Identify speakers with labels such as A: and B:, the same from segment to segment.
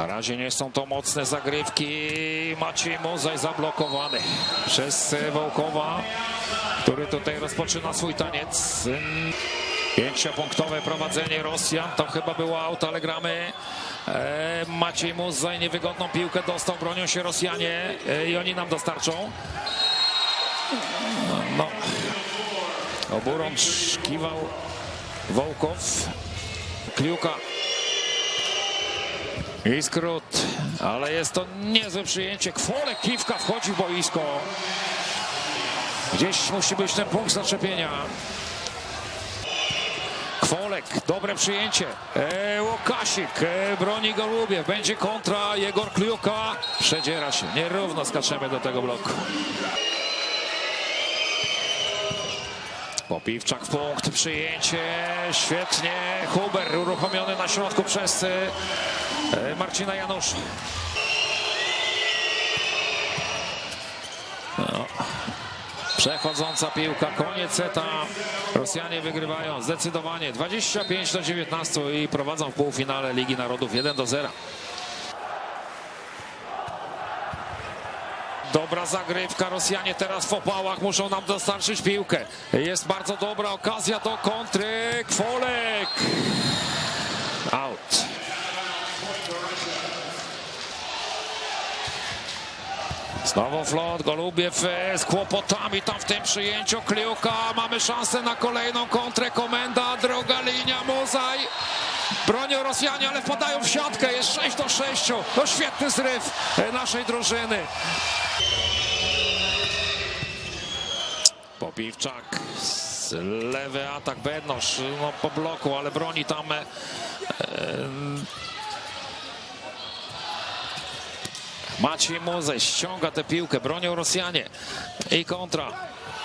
A: Na razie nie są to mocne zagrywki. Maciej Mozaj zablokowany przez Wołkowa, który tutaj rozpoczyna swój taniec. Pięciopunktowe prowadzenie Rosjan. To chyba było aut, ale gramy. E, Maciej Mozaj niewygodną piłkę dostał. Bronią się Rosjanie e, i oni nam dostarczą. No. Oburącz kiwał Wołkow. Kliuka. I skrót, ale jest to niezłe przyjęcie. Kwolek Kiwka wchodzi w boisko. Gdzieś musi być ten punkt zaczepienia. Kwolek, dobre przyjęcie. E, Łukasik e, broni Golubiew. Będzie kontra Jegor Kliuka. Przedziera się. Nierówno skaczemy do tego bloku. Popiwczak w punkt, przyjęcie, świetnie. Huber uruchomiony na środku przez e, Marcina Janusza. No. Przechodząca piłka, koniec seta. Rosjanie wygrywają zdecydowanie 25 do 19 i prowadzą w półfinale Ligi Narodów 1 do 0. Dobra zagrywka, Rosjanie teraz w opałach muszą nam dostarczyć piłkę. Jest bardzo dobra okazja do kontry. Kwolek. Out. Znowu flot, Golubiew z kłopotami tam w tym przyjęciu. Kliuka, mamy szansę na kolejną kontrę. Komenda, droga linia, Mozaj. Bronią Rosjanie, ale wpadają w siatkę. Jest 6 do 6. To świetny zryw naszej drużyny. Popiwczak, lewy atak Bednosz, no po bloku, ale broni tam e, Maciej Mozej ściąga tę piłkę, bronią Rosjanie i kontra.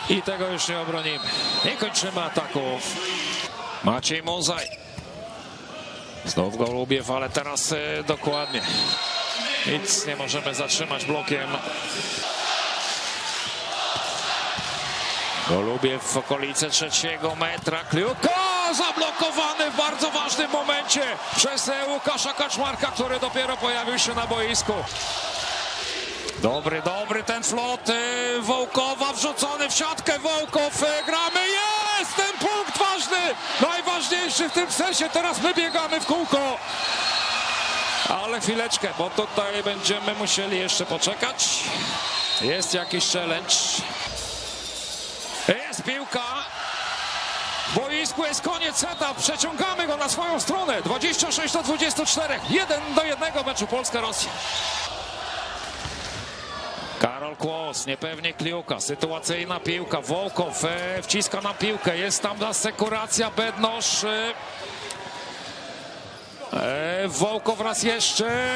A: I tego już nie obronimy. I kończymy ataków. Maciej Mozaj. Znów Golubiew, ale teraz e, dokładnie. Nic nie możemy zatrzymać blokiem. Golubiew w okolice trzeciego metra. Kliuka zablokowany w bardzo ważnym momencie przez Łukasza Kaczmarka, który dopiero pojawił się na boisku. Dobry, dobry ten flot e, Wołkowa wrzucony w siatkę Wołkow. e, Gramy, jest ten punkt ważny, najważniejszy w tym sensie. Teraz my biegamy w kółko. Ale chwileczkę, bo tutaj będziemy musieli jeszcze poczekać. Jest jakiś challenge. Jest piłka. Boisku jest koniec seta. Przeciągamy go na swoją stronę. 26 do 24. 1 do 1 meczu Polska-Rosja. Karol Kłos, niepewnie Kliuka, sytuacyjna piłka, Wołkow e, wciska na piłkę, jest tam asekuracja, Bednosz. E, e, Wołkow raz jeszcze,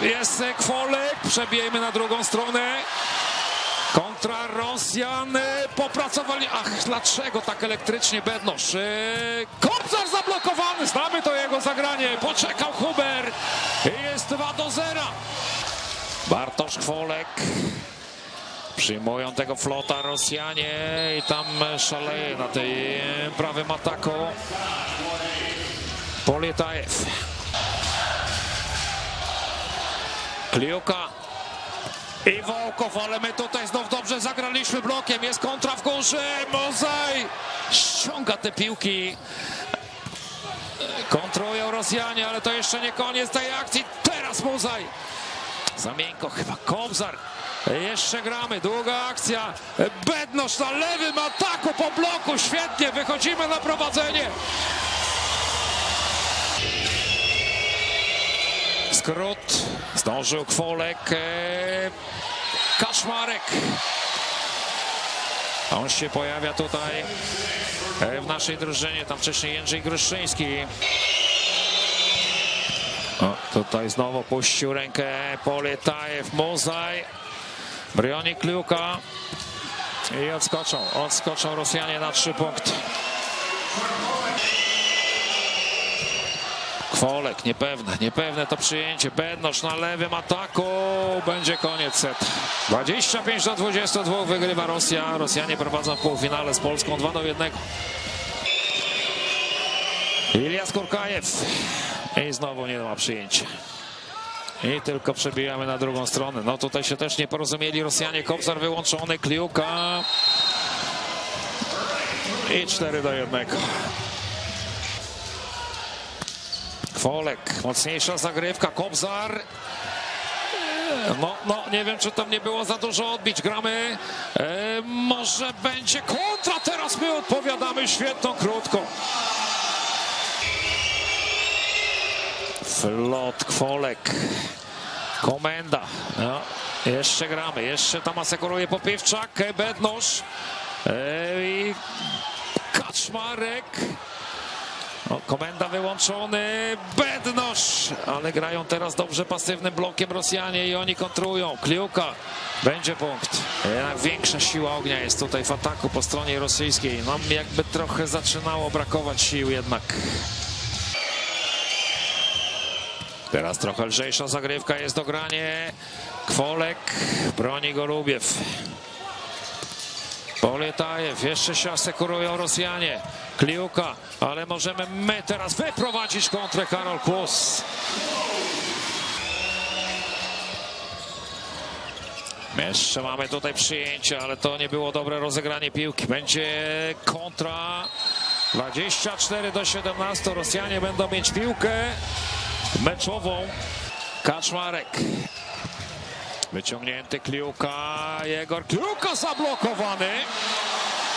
A: jest e, Kwolek, przebijemy na drugą stronę. Kontra Rosjan, e, popracowali, ach, dlaczego tak elektrycznie Bednosz? E, Kobzar zablokowany, znamy to jego zagranie, poczekał Huber, jest 2 do 0. Bartosz Kwolek. Przyjmują tego flota Rosjanie i tam szaleje na tej prawym ataku Polietajew. Kliuka i Wołkow, ale my tutaj znów dobrze zagraliśmy blokiem. Jest kontra w górze. Mozaj ściąga te piłki. Kontrują Rosjanie, ale to jeszcze nie koniec tej akcji. Teraz Mozaj. Za miękko chyba Kobzar. Jeszcze gramy, długa akcja. Bednosz na lewym ataku po bloku. Świetnie, wychodzimy na prowadzenie. Skrót. Zdążył Kwolek. Kaszmarek. On się pojawia tutaj e, w naszej drużynie. Tam wcześniej Jędrzej Gruszczyński. O, tutaj znowu puścił rękę Polietajew, Mozaj, Brionik Kliuka i odskoczą, odskoczą Rosjanie na trzy punkty. Kwolek, niepewne, niepewne to przyjęcie. Bednosz na lewym ataku, będzie koniec set. 25 do 22 wygrywa Rosja. Rosjanie prowadzą w półfinale z Polską 2 do 1. Ilias Kurkajew. I znowu nie ma przyjęcia. I tylko przebijamy na drugą stronę. No tutaj się też nie porozumieli Rosjanie. Kobzar wyłączony, Kliuka. I 4 do 1. Kwolek, mocniejsza zagrywka, Kobzar. No, no, nie wiem, czy tam nie było za dużo odbić. Gramy. E, może będzie kontra. Teraz my odpowiadamy świetną, krótką. Flot, Kwolek. Komenda. No, jeszcze gramy. Jeszcze tam asekuruje Popiewczak. Bednosz. E, I Kaczmarek. O, komenda wyłączony, Bednosz, ale grają teraz dobrze pasywnym blokiem Rosjanie i oni kontrują. Kliuka, będzie punkt. Jednak większa siła ognia jest tutaj w ataku po stronie rosyjskiej. Nam jakby trochę zaczynało brakować sił jednak. Teraz trochę lżejsza zagrywka jest do granie. Kwolek, broni go Lubiew. Polietajew, jeszcze się asekurują Rosjanie. Kliuka, ale możemy my teraz wyprowadzić kontrę Karol Kłus. Jeszcze mamy tutaj przyjęcie, ale to nie było dobre rozegranie piłki. Będzie kontra 24 do 17. Rosjanie będą mieć piłkę meczową. Kaczmarek. Wyciągnięty Kliuka, Jegor Kliuka zablokowany.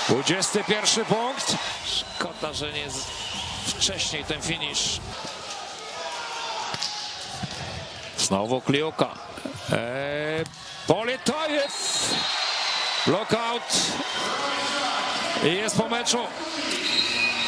A: 21 punkt. Szkoda, że nie wcześniej ten finish. Znowu Kliuka. Eee, Poletajew. Lockout. I jest po meczu.